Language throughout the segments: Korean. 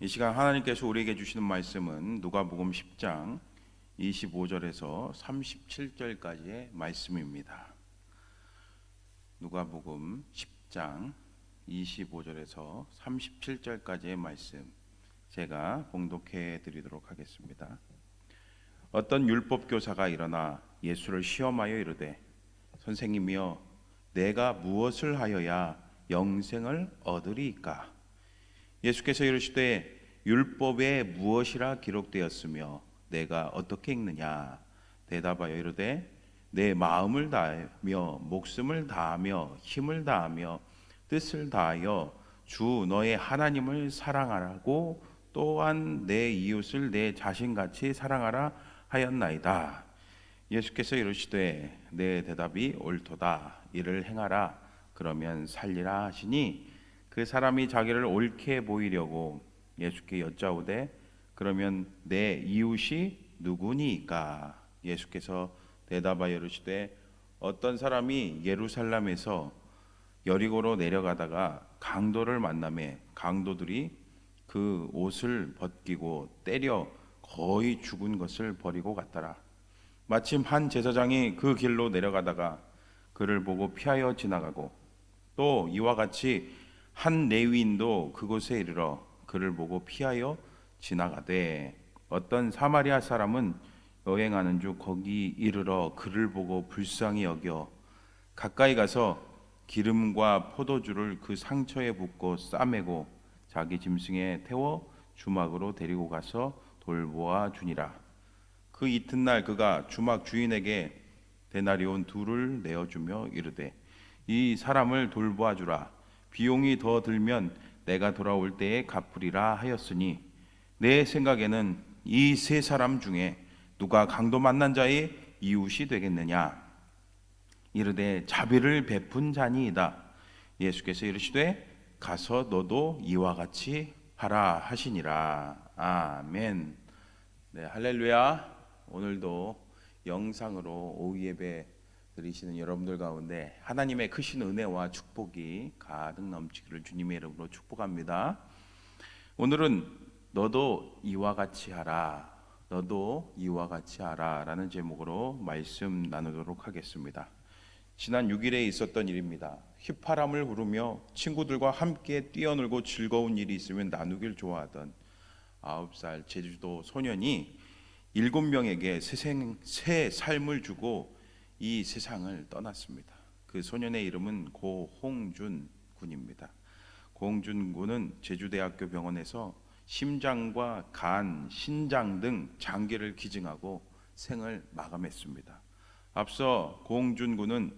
이 시간 하나님께서 우리에게 주시는 말씀은 누가복음 10장 25절에서 37절까지의 말씀입니다. 누가복음 10장 25절에서 37절까지의 말씀 제가 봉독해 드리도록 하겠습니다. 어떤 율법 교사가 일어나 예수를 시험하여 이르되 선생님이여 내가 무엇을 하여야 영생을 얻으리이까 예수께서 이르시되 율법에 무엇이라 기록되었으며 내가 어떻게 읽느냐 대답하여 이르되 내 마음을 다하며 목숨을 다하며 힘을 다하며 뜻을 다하여 주 너의 하나님을 사랑하라고 또한 내 이웃을 내 자신같이 사랑하라 하였나이다. 예수께서 이르시되 내 대답이 옳도다. 이를 행하라. 그러면 살리라 하시니 그 사람이 자기를 옳게 보이려고 예수께 여짜오되 그러면 내 이웃이 누구니까? 예수께서 대답하여 이르시되 어떤 사람이 예루살렘에서 여리고로 내려가다가 강도를 만남에 강도들이 그 옷을 벗기고 때려 거의 죽은 것을 버리고 갔더라. 마침 한 제사장이 그 길로 내려가다가 그를 보고 피하여 지나가고 또 이와 같이 한 레위인도 그곳에 이르러 그를 보고 피하여 지나가되 어떤 사마리아 사람은 여행하는 중 거기 이르러 그를 보고 불쌍히 여겨 가까이 가서 기름과 포도주를 그 상처에 붓고 싸매고 자기 짐승에 태워 주막으로 데리고 가서 돌보아 주니라. 그 이튿날 그가 주막 주인에게 데나리온 둘을 내어 주며 이르되 이 사람을 돌보아 주라. 비용이 더 들면 내가 돌아올 때에 갚으리라 하였으니 내 생각에는 이 세 사람 중에 누가 강도 만난 자의 이웃이 되겠느냐? 이르되 자비를 베푼 자니이다. 예수께서 이르시되 가서 너도 이와 같이 하라 하시니라. 아멘. 네 할렐루야. 오늘도 영상으로 오후 예배 드리시는 여러분들 가운데 하나님의 크신 은혜와 축복이 가득 넘치기를 주님의 이름으로 축복합니다. 오늘은 너도 이와 같이 하라. 너도 이와 같이 하라라는 제목으로 말씀 나누도록 하겠습니다. 지난 6일에 있었던 일입니다. 휘파람을 부르며 친구들과 함께 뛰어놀고 즐거운 일이 있으면 나누길 좋아하던 9살 제주도 소년이 7명에게 새, 생, 새 삶을 주고 이 세상을 떠났습니다. 그 소년의 이름은 고홍준 군입니다. 고홍준 군은 제주대학교 병원에서 심장과 간, 신장 등 장기를 기증하고 생을 마감했습니다. 앞서 고홍준 군은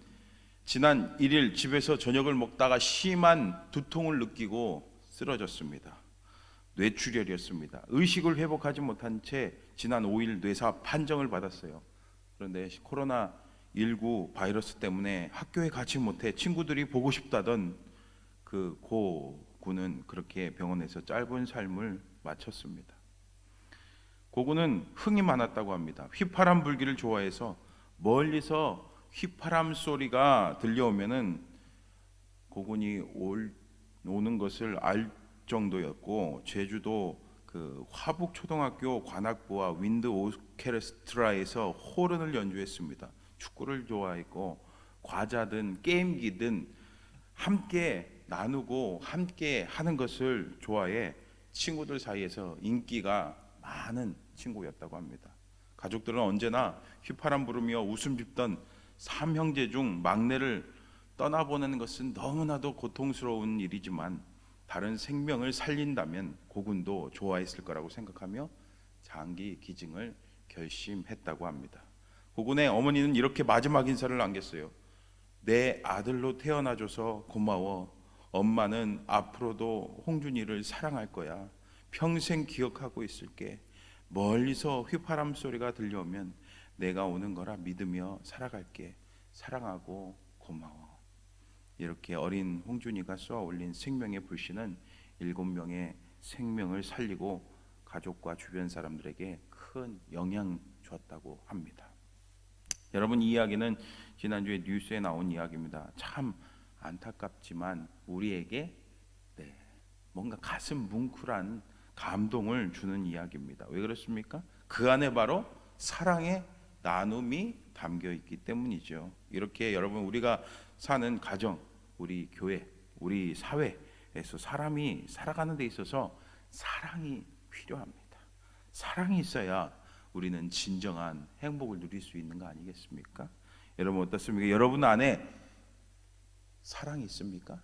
지난 1일 집에서 저녁을 먹다가 심한 두통을 느끼고 쓰러졌습니다. 뇌출혈이었습니다. 의식을 회복하지 못한 채 지난 5일 뇌사 판정을 받았어요. 그런데 코로나 19 바이러스 때문에 학교에 가지 못해 친구들이 보고 싶다던 그 고 군은 그렇게 병원에서 짧은 삶을 마쳤습니다. 고군은 흥이 많았다고 합니다. 휘파람 불기를 좋아해서 멀리서 휘파람 소리가 들려오면은 고군이 올, 오는 것을 알 정도였고 제주도 그 화북 초등학교 관악부와 윈드 오케스트라에서 호른을 연주했습니다. 축구를 좋아했고 과자든 게임기든 함께 나누고 함께 하는 것을 좋아해 친구들 사이에서 인기가 많은 친구였다고 합니다. 가족들은 언제나 휘파람 부르며 웃음 짓던 삼형제 중 막내를 떠나보내는 것은 너무나도 고통스러운 일이지만 다른 생명을 살린다면 고군도 좋아했을 거라고 생각하며 장기 기증을 결심했다고 합니다. 고군의 어머니는 이렇게 마지막 인사를 남겼어요. 내 아들로 태어나줘서 고마워. 엄마는 앞으로도 홍준이를 사랑할 거야. 평생 기억하고 있을게. 멀리서 휘파람 소리가 들려오면 내가 오는 거라 믿으며 살아갈게. 사랑하고 고마워. 이렇게 어린 홍준이가 쏘아 올린 생명의 불씨는 일곱 명의 생명을 살리고 가족과 주변 사람들에게 큰 영향 줬다고 합니다. 여러분 이 이야기는 지난주에 뉴스에 나온 이야기입니다. 참 안타깝지만 우리에게 네, 뭔가 가슴 뭉클한 감동을 주는 이야기입니다. 왜 그렇습니까? 그 안에 바로 사랑의 나눔이 담겨 있기 때문이죠. 이렇게 여러분 우리가 사는 가정, 우리 교회, 우리 사회에서 사람이 살아가는 데 있어서 사랑이 필요합니다. 사랑이 있어야 우리는 진정한 행복을 누릴 수 있는 거 아니겠습니까? 여러분 어떻습니까? 여러분 안에 사랑이 있습니까?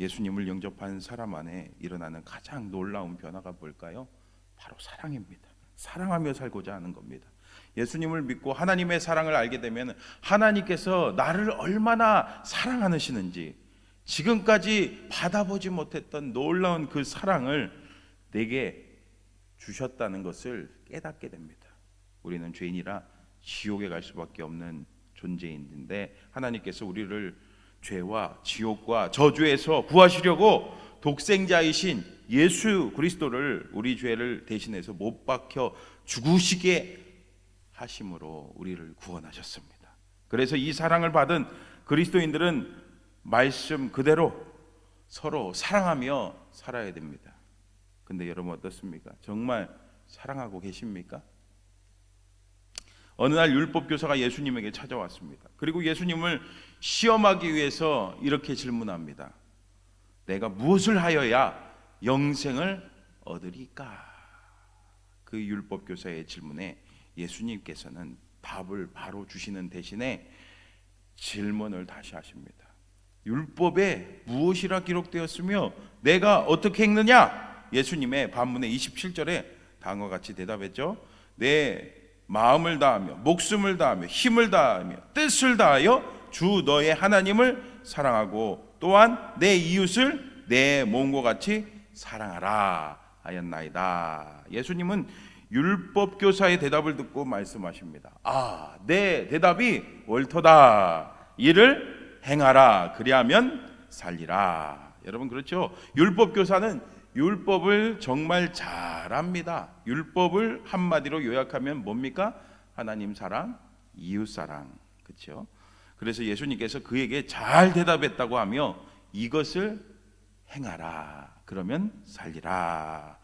예수님을 영접한 사람 안에 일어나는 가장 놀라운 변화가 뭘까요? 바로 사랑입니다. 사랑하며 살고자 하는 겁니다. 예수님을 믿고 하나님의 사랑을 알게 되면 하나님께서 나를 얼마나 사랑하시는지 지금까지 받아보지 못했던 놀라운 그 사랑을 내게 주셨다는 것을 깨닫게 됩니다. 우리는 죄인이라 지옥에 갈 수밖에 없는 존재인데 하나님께서 우리를 죄와 지옥과 저주에서 구하시려고 독생자이신 예수 그리스도를 우리 죄를 대신해서 못 박혀 죽으시게 하심으로 우리를 구원하셨습니다. 그래서 이 사랑을 받은 그리스도인들은 말씀 그대로 서로 사랑하며 살아야 됩니다. 근데 여러분 어떻습니까? 정말 사랑하고 계십니까? 어느 날 율법 교사가 예수님에게 찾아왔습니다. 그리고 예수님을 시험하기 위해서 이렇게 질문합니다. 내가 무엇을 하여야 영생을 얻으리까? 그 율법 교사의 질문에 예수님께서는 답을 바로 주시는 대신에 질문을 다시 하십니다. 율법에 무엇이라 기록되었으며 내가 어떻게 했느냐? 예수님의 반문의 27절에 다음과 같이 대답했죠. 내 마음을 다하며 목숨을 다하며 힘을 다하며 뜻을 다하여 주 너의 하나님을 사랑하고 또한 내 이웃을 내 몸과 같이 사랑하라 하였나이다. 예수님은 율법 교사의 대답을 듣고 말씀하십니다. 아, 내 대답이 옳도다. 이를 행하라. 그리하면 살리라. 여러분 그렇죠? 율법 교사는 율법을 정말 잘합니다. 율법을 한마디로 요약하면 뭡니까? 하나님 사랑, 이웃 사랑. 그렇죠? 그래서 예수님께서 그에게 잘 대답했다고 하며 이것을 행하라. 그러면 살리라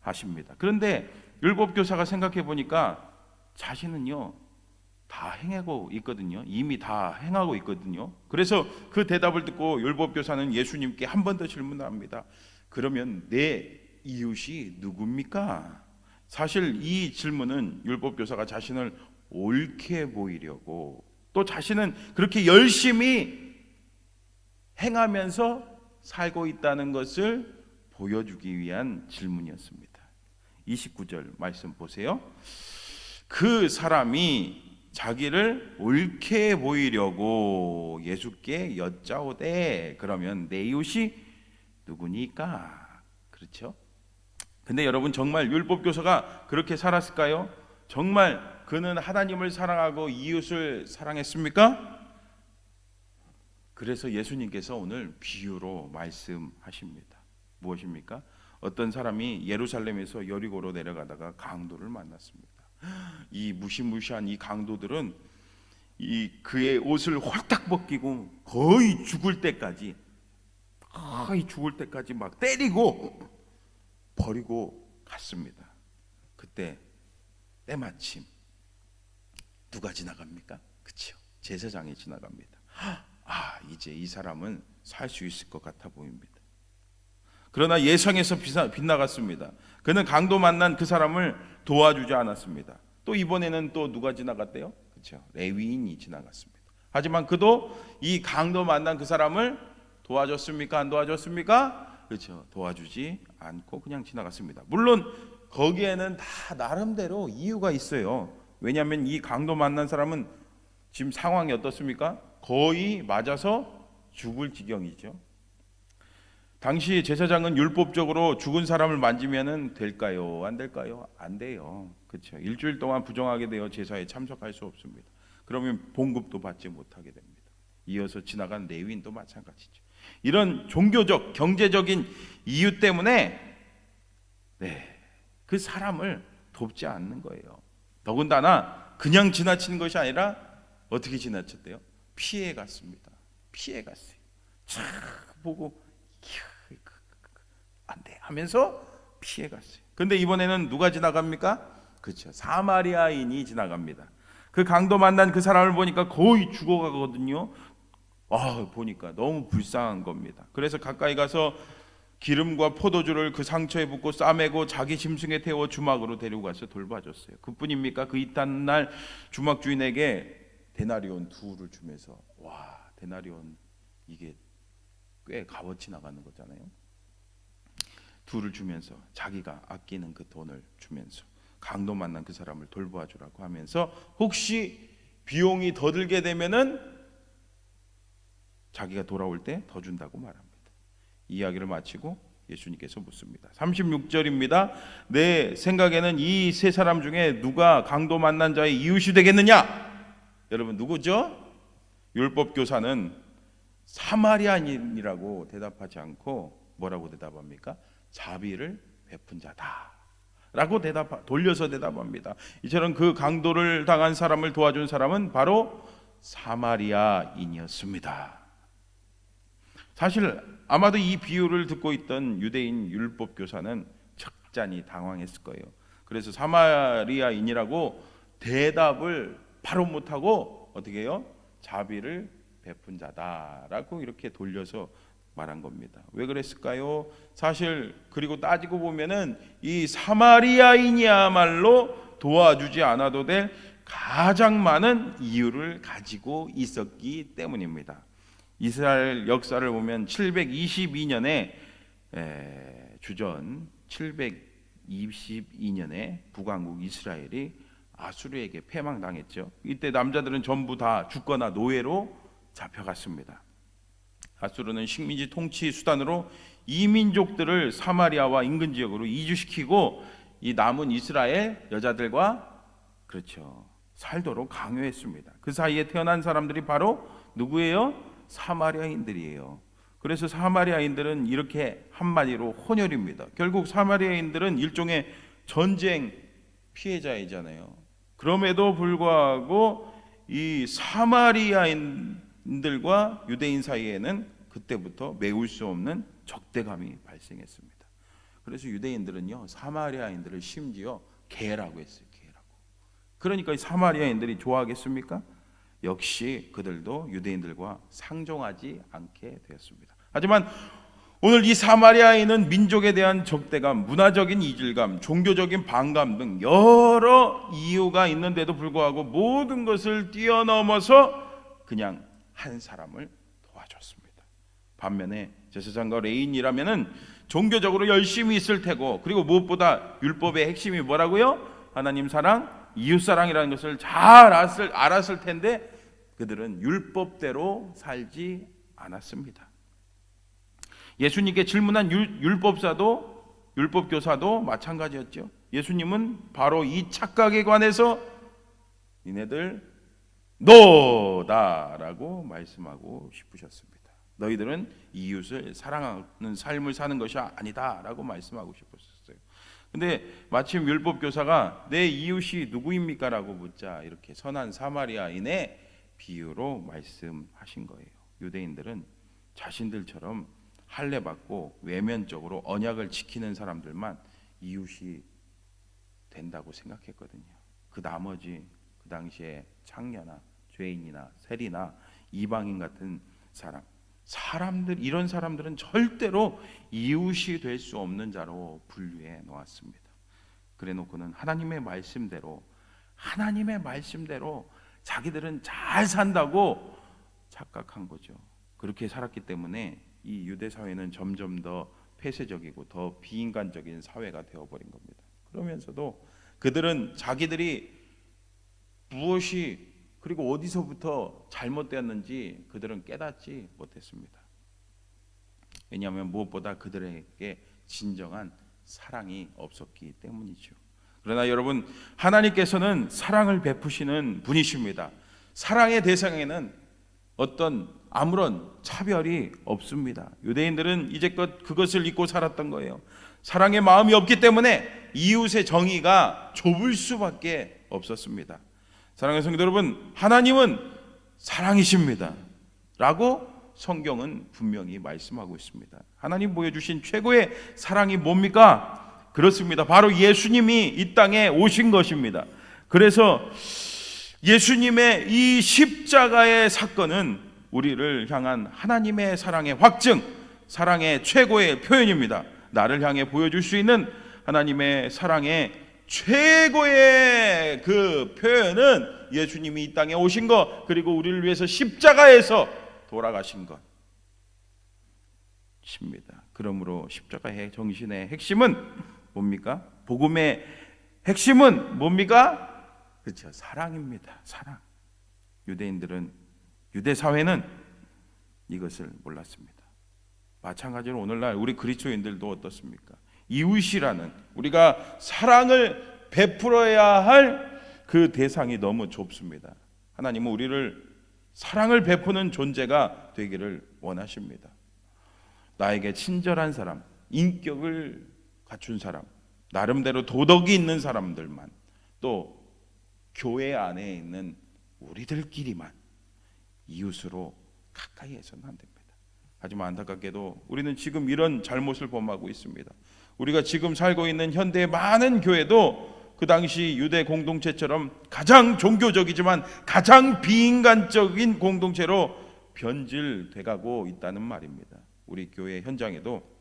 하십니다. 그런데 율법 교사가 생각해 보니까 자신은요 다 행하고 있거든요. 이미 다 행하고 있거든요. 그래서 그 대답을 듣고 율법 교사는 예수님께 한 번 더 질문합니다. 그러면 내 이웃이 누굽니까? 사실 이 질문은 율법 교사가 자신을 옳게 보이려고 또 자신은 그렇게 열심히 행하면서 살고 있다는 것을 보여주기 위한 질문이었습니다. 29절 말씀 보세요. 그 사람이 자기를 옳게 보이려고 예수께 여짜오되 그러면 내 이웃이 누구니까? 그렇죠? 근데 여러분 정말 율법 교사가 그렇게 살았을까요? 정말 그는 하나님을 사랑하고 이웃을 사랑했습니까? 그래서 예수님께서 오늘 비유로 말씀하십니다. 무엇입니까? 어떤 사람이 예루살렘에서 여리고로 내려가다가 강도를 만났습니다. 이 무시무시한 이 강도들은 이 그의 옷을 홀딱 벗기고 거의 죽을 때까지 거의 죽을 때까지 막 때리고 버리고 갔습니다. 그때 때마침 누가 지나갑니까? 그렇죠. 제사장이 지나갑니다. 아 이제 이 사람은 살 수 있을 것 같아 보입니다. 그러나 예상에서 빗나갔습니다. 그는 강도 만난 그 사람을 도와주지 않았습니다. 또 이번에는 또 누가 지나갔대요? 그렇죠. 레위인이 지나갔습니다. 하지만 그도 이 강도 만난 그 사람을 도와줬습니까? 안 도와줬습니까? 그렇죠. 도와주지 않고 그냥 지나갔습니다. 물론 거기에는 다 나름대로 이유가 있어요. 왜냐하면 이 강도 만난 사람은 지금 상황이 어떻습니까? 거의 맞아서 죽을 지경이죠. 당시 제사장은 율법적으로 죽은 사람을 만지면은 될까요? 안 될까요? 안 돼요. 그렇죠. 일주일 동안 부정하게 되어 제사에 참석할 수 없습니다. 그러면 봉급도 받지 못하게 됩니다. 이어서 지나간 레위인도 마찬가지죠. 이런 종교적, 경제적인 이유 때문에 네, 그 사람을 돕지 않는 거예요. 더군다나 그냥 지나치는 것이 아니라 어떻게 지나쳤대요? 피해 갔습니다. 피해 갔어요. 참 보고 안 돼 하면서 피해 갔어요. 근데 이번에는 누가 지나갑니까? 그렇죠. 사마리아인이 지나갑니다. 그 강도 만난 그 사람을 보니까 거의 죽어가거든요. 아, 보니까 너무 불쌍한 겁니다. 그래서 가까이 가서 기름과 포도주를 그 상처에 붓고 싸매고 자기 짐승에 태워 주막으로 데리고 가서 돌봐줬어요. 그뿐입니까? 그 이튿 날 주막 주인에게 데나리온 두를 주면서 와 데나리온 이게 꽤 값어치 나가는 거잖아요. 두를 주면서 자기가 아끼는 그 돈을 주면서 강도 만난 그 사람을 돌보아 주라고 하면서 혹시 비용이 더 들게 되면은 자기가 돌아올 때 더 준다고 말합니다. 이야기를 마치고 예수님께서 묻습니다. 36절입니다. 내 생각에는 이 세 사람 중에 누가 강도 만난 자의 이웃이 되겠느냐? 여러분 누구죠? 율법 교사는 사마리아인이라고 대답하지 않고 뭐라고 대답합니까? 자비를 베푼 자다. 라고 대답 돌려서 대답합니다. 이처럼 그 강도를 당한 사람을 도와준 사람은 바로 사마리아인이었습니다. 사실 아마도 이 비유를 듣고 있던 유대인 율법 교사는 적잖이 당황했을 거예요. 그래서 사마리아인이라고 대답을 바로 못하고 어떻게 해요? 자비를 베푼 자다라고 이렇게 돌려서 말한 겁니다. 왜 그랬을까요? 사실 그리고 따지고 보면은 이 사마리아인이야말로 도와주지 않아도 될 가장 많은 이유를 가지고 있었기 때문입니다. 이스라엘 역사를 보면 722년에 주전 722년에 북왕국 이스라엘이 아수르에게 패망당했죠. 이때 남자들은 전부 다 죽거나 노예로 잡혀갔습니다. 아수르는 식민지 통치 수단으로 이민족들을 사마리아와 인근 지역으로 이주시키고 이 남은 이스라엘 여자들과 그렇죠 살도록 강요했습니다. 그 사이에 태어난 사람들이 바로 누구예요? 사마리아인들이에요. 그래서 사마리아인들은 이렇게 한마디로 혼혈입니다. 결국 사마리아인들은 일종의 전쟁 피해자이잖아요. 그럼에도 불구하고 이 사마리아인들과 유대인 사이에는 그때부터 메울 수 없는 적대감이 발생했습니다. 그래서 유대인들은요 사마리아인들을 심지어 개라고 했어요. 개라고. 그러니까 이 사마리아인들이 좋아하겠습니까? 역시 그들도 유대인들과 상종하지 않게 되었습니다. 하지만 오늘 이 사마리아인은 민족에 대한 적대감, 문화적인 이질감, 종교적인 반감 등 여러 이유가 있는데도 불구하고 모든 것을 뛰어넘어서 그냥 한 사람을 도와줬습니다. 반면에 제사장과 레인이라면은 종교적으로 열심히 있을 테고 그리고 무엇보다 율법의 핵심이 뭐라고요? 하나님 사랑, 이웃 사랑이라는 것을 잘 알았을, 알았을 텐데 그들은 율법대로 살지 않았습니다. 예수님께 질문한 율, 법사도 율법 교사도 마찬가지였죠. 예수님은 바로 이 착각에 관해서 니네들 너다라고 말씀하고 싶으셨습니다. 너희들은 이웃을 사랑하는 삶을 사는 것이 아니다라고 말씀하고 싶으셨어요. 근데 마침 율법 교사가 내 이웃이 누구입니까라고 묻자 이렇게 선한 사마리아인의 비유로 말씀하신 거예요. 유대인들은 자신들처럼 할례 받고 외면적으로 언약을 지키는 사람들만 이웃이 된다고 생각했거든요. 그 나머지 그 당시에 창녀나 죄인이나 세리나 이방인 같은 사람 사람들 이런 사람들은 절대로 이웃이 될 수 없는 자로 분류해 놓았습니다. 그래 놓고는 하나님의 말씀대로 하나님의 말씀대로 자기들은 잘 산다고 착각한 거죠. 그렇게 살았기 때문에 이 유대 사회는 점점 더 폐쇄적이고 더 비인간적인 사회가 되어버린 겁니다. 그러면서도 그들은 자기들이 무엇이 그리고 어디서부터 잘못되었는지 그들은 깨닫지 못했습니다. 왜냐하면 무엇보다 그들에게 진정한 사랑이 없었기 때문이죠. 그러나 여러분 하나님께서는 사랑을 베푸시는 분이십니다. 사랑의 대상에는 어떤 아무런 차별이 없습니다. 유대인들은 이제껏 그것을 잊고 살았던 거예요. 사랑의 마음이 없기 때문에 이웃의 정의가 좁을 수밖에 없었습니다. 사랑하는 성도 여러분, 하나님은 사랑이십니다. 라고 성경은 분명히 말씀하고 있습니다. 하나님 보여주신 최고의 사랑이 뭡니까? 그렇습니다. 바로 예수님이 이 땅에 오신 것입니다. 그래서 예수님의 이 십자가의 사건은 우리를 향한 하나님의 사랑의 확증, 사랑의 최고의 표현입니다. 나를 향해 보여줄 수 있는 하나님의 사랑의 최고의 그 표현은 예수님이 이 땅에 오신 것, 그리고 우리를 위해서 십자가에서 돌아가신 것. 십니다. 그러므로 십자가의 정신의 핵심은 뭡니까? 복음의 핵심은 뭡니까? 그렇죠. 사랑입니다. 사랑. 유대인들은 유대 사회는 이것을 몰랐습니다. 마찬가지로 오늘날 우리 그리스도인들도 어떻습니까? 이웃이라는 우리가 사랑을 베풀어야 할 그 대상이 너무 좁습니다. 하나님은 우리를 사랑을 베푸는 존재가 되기를 원하십니다. 나에게 친절한 사람, 인격을 갖춘 사람, 나름대로 도덕이 있는 사람들만 또 교회 안에 있는 우리들끼리만 이웃으로 가까이 해서는 안 됩니다. 하지만 안타깝게도 우리는 지금 이런 잘못을 범하고 있습니다. 우리가 지금 살고 있는 현대의 많은 교회도 그 당시 유대 공동체처럼 가장 종교적이지만 가장 비인간적인 공동체로 변질돼 가고 있다는 말입니다. 우리 교회 현장에도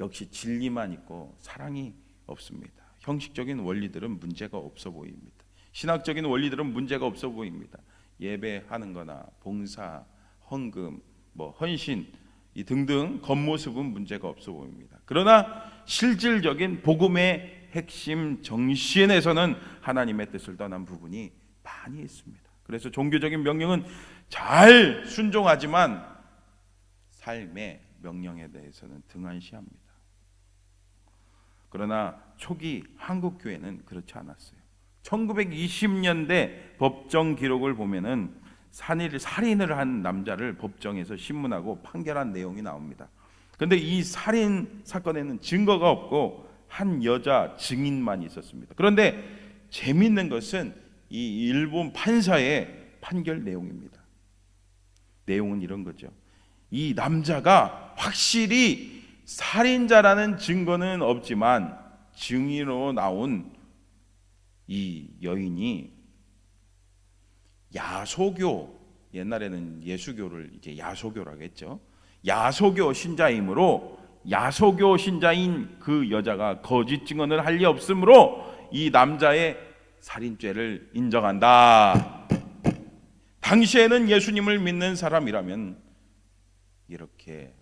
역시 진리만 있고 사랑이 없습니다. 형식적인 원리들은 문제가 없어 보입니다. 신학적인 원리들은 문제가 없어 보입니다. 예배하는 거나 봉사, 헌금, 뭐 헌신 이 등등 겉모습은 문제가 없어 보입니다. 그러나 실질적인 복음의 핵심 정신에서는 하나님의 뜻을 떠난 부분이 많이 있습니다. 그래서 종교적인 명령은 잘 순종하지만 삶의 명령에 대해서는 등한시합니다. 그러나 초기 한국 교회는 그렇지 않았어요. 1920년대 법정 기록을 보면은 살인, 살인을 한 남자를 법정에서 신문하고 판결한 내용이 나옵니다. 그런데 이 살인 사건에는 증거가 없고 한 여자 증인만 있었습니다. 그런데 재밌는 것은 이 일본 판사의 판결 내용입니다. 내용은 이런 거죠. 이 남자가 확실히 살인자라는 증거는 없지만 증인으로 나온 이 여인이 야소교 옛날에는 예수교를 이제 야소교라고 했죠. 야소교 신자이므로 야소교 신자인 그 여자가 거짓 증언을 할 리 없으므로 이 남자의 살인죄를 인정한다. 당시에는 예수님을 믿는 사람이라면 이렇게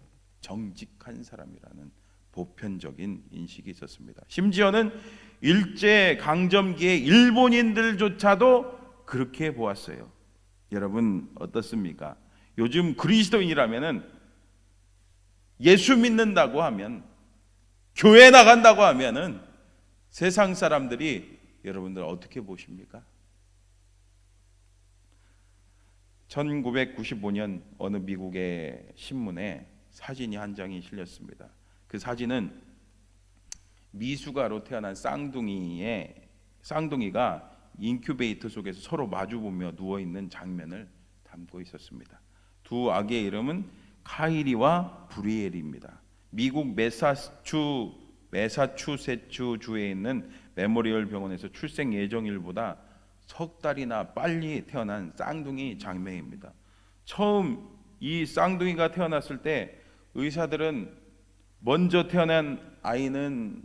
정직한 사람이라는 보편적인 인식이 있었습니다. 심지어는 일제 강점기의 일본인들조차도 그렇게 보았어요. 여러분 어떻습니까? 요즘 그리스도인이라면은 예수 믿는다고 하면 교회 나간다고 하면은 세상 사람들이 여러분들 어떻게 보십니까? 1995년 어느 미국의 신문에 사진이 한 장이 실렸습니다. 그 사진은 미숙아로 태어난 쌍둥이의 쌍둥이가 인큐베이터 속에서 서로 마주 보며 누워 있는 장면을 담고 있었습니다. 두 아기의 이름은 카이리와 브리엘입니다. 미국 메사추 메사추세츠 주에 있는 메모리얼 병원에서 출생 예정일보다 석 달이나 빨리 태어난 쌍둥이 장매입니다. 처음 이 쌍둥이가 태어났을 때 의사들은 먼저 태어난 아이는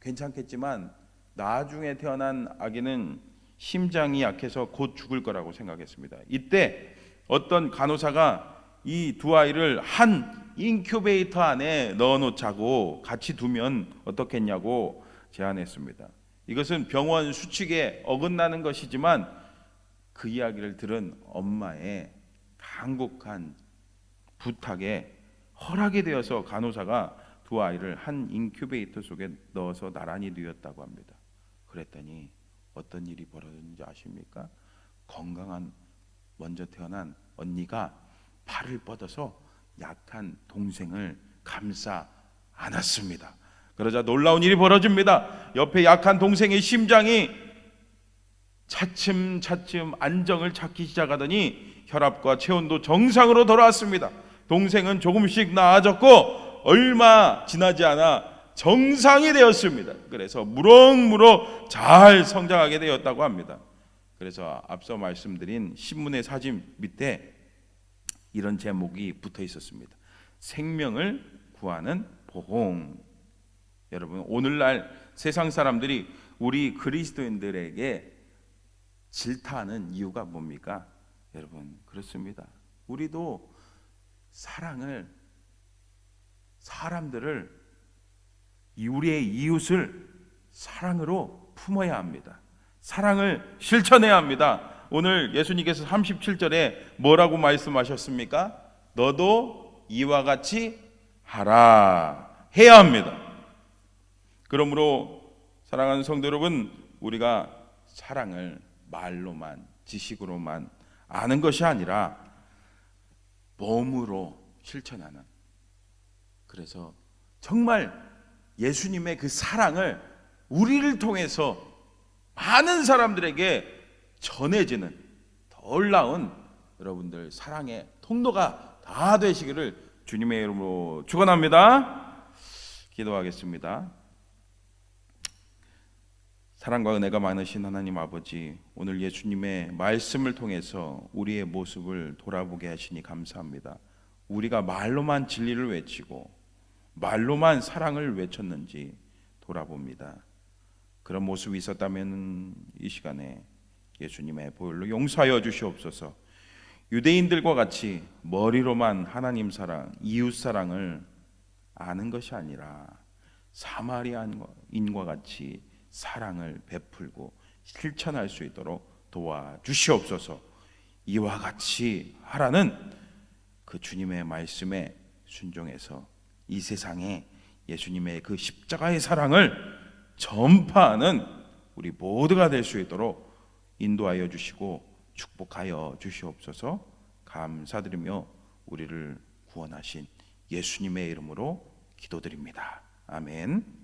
괜찮겠지만 나중에 태어난 아기는 심장이 약해서 곧 죽을 거라고 생각했습니다. 이때 어떤 간호사가 이 두 아이를 한 인큐베이터 안에 넣어 놓자고 같이 두면 어떻겠냐고 제안했습니다. 이것은 병원 수칙에 어긋나는 것이지만 그 이야기를 들은 엄마의 간곡한 부탁에 허락이 되어서 간호사가 두 아이를 한 인큐베이터 속에 넣어서 나란히 누였다고 합니다. 그랬더니 어떤 일이 벌어졌는지 아십니까? 건강한 먼저 태어난 언니가 팔을 뻗어서 약한 동생을 감싸 안았습니다. 그러자 놀라운 일이 벌어집니다. 옆에 약한 동생의 심장이 차츰차츰 안정을 찾기 시작하더니 혈압과 체온도 정상으로 돌아왔습니다. 동생은 조금씩 나아졌고 얼마 지나지 않아 정상이 되었습니다. 그래서 무럭무럭 잘 성장하게 되었다고 합니다. 그래서 앞서 말씀드린 신문의 사진 밑에 이런 제목이 붙어 있었습니다. 생명을 구하는 보홍. 여러분 오늘날 세상 사람들이 우리 그리스도인들에게 질타하는 이유가 뭡니까? 여러분 그렇습니다. 우리도 사랑을 사람들을 이 우리의 이웃을 사랑으로 품어야 합니다. 사랑을 실천해야 합니다. 오늘 예수님께서 37절에 뭐라고 말씀하셨습니까? 너도 이와 같이 하라 해야 합니다. 그러므로 사랑하는 성도 여러분, 우리가 사랑을 말로만 지식으로만 아는 것이 아니라 몸으로 실천하는 그래서 정말 예수님의 그 사랑을 우리를 통해서 많은 사람들에게 전해지는 덜 나은 여러분들 사랑의 통로가 다 되시기를 주님의 이름으로 축원합니다. 기도하겠습니다. 사랑과 은혜가 많으신 하나님 아버지, 오늘 예수님의 말씀을 통해서 우리의 모습을 돌아보게 하시니 감사합니다. 우리가 말로만 진리를 외치고 말로만 사랑을 외쳤는지 돌아봅니다. 그런 모습이 있었다면 이 시간에 예수님의 보혈로 용서하여 주시옵소서. 유대인들과 같이 머리로만 하나님 사랑, 이웃 사랑을 아는 것이 아니라 사마리아인과 같이 사랑을 베풀고 실천할 수 있도록 도와주시옵소서. 이와 같이 하라는 그 주님의 말씀에 순종해서 이 세상에 예수님의 그 십자가의 사랑을 전파하는 우리 모두가 될 수 있도록 인도하여 주시고 축복하여 주시옵소서 감사드리며 우리를 구원하신 예수님의 이름으로 기도드립니다. 아멘.